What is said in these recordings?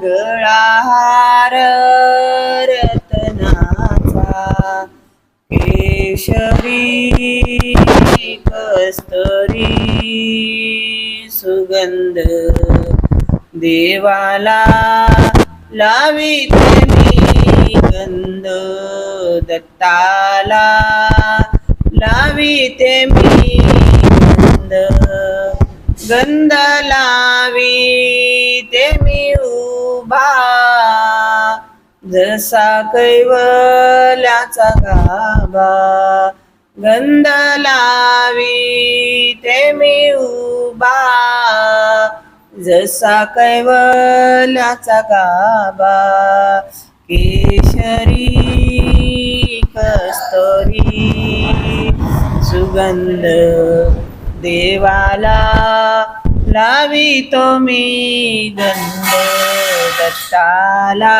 गळाहार रतनाचा केशरी कस्तरी सुगंध देवाला लाविते मी गंध दत्ताला लाविते मी गंध लाविते मी उभा. जसा कैवल्याचा गाभा. गंध लावी ते मी उभा. जसा कैवल्याचा गाभा. केशरी कस्तरी सुगंध देवाला लावितो मी गंध दत्ताला.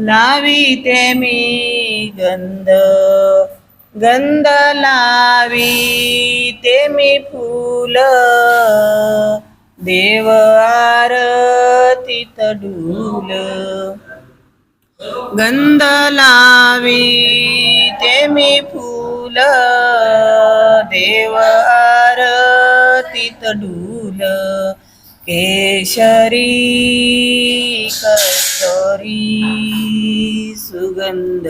लाविते मी गंध गंध लाविते मी फुल. देव आरतीत डूल. गंध लावी ते मी फूल. देव डूल केशरी कस्तरी सुगंध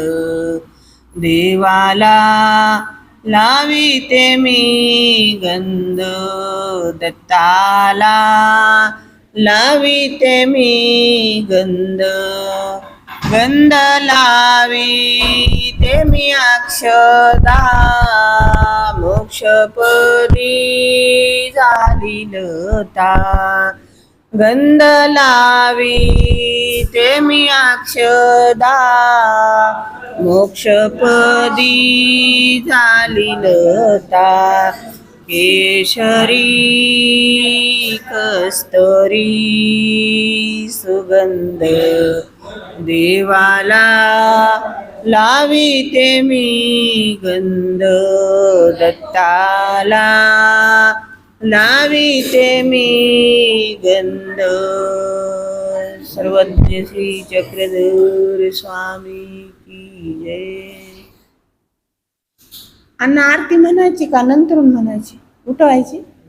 देवाला लाविते मी गंध दत्ताला लाविते मी गंध गंध लावी ते मी अक्षदा मोक्षपदी झाली लता गंध लावी ते मी अक्षदा मोक्षपदी झाली लता केशरी कस्तरी सुगंध देवाला लावी ते मी गंध दत्ताला लाविते मी गंध. सर्वज्ञ श्री चक्रधर स्वामी की जय. अण्णा आरती म्हणायची का? नंतरून म्हणायची. उठवायची?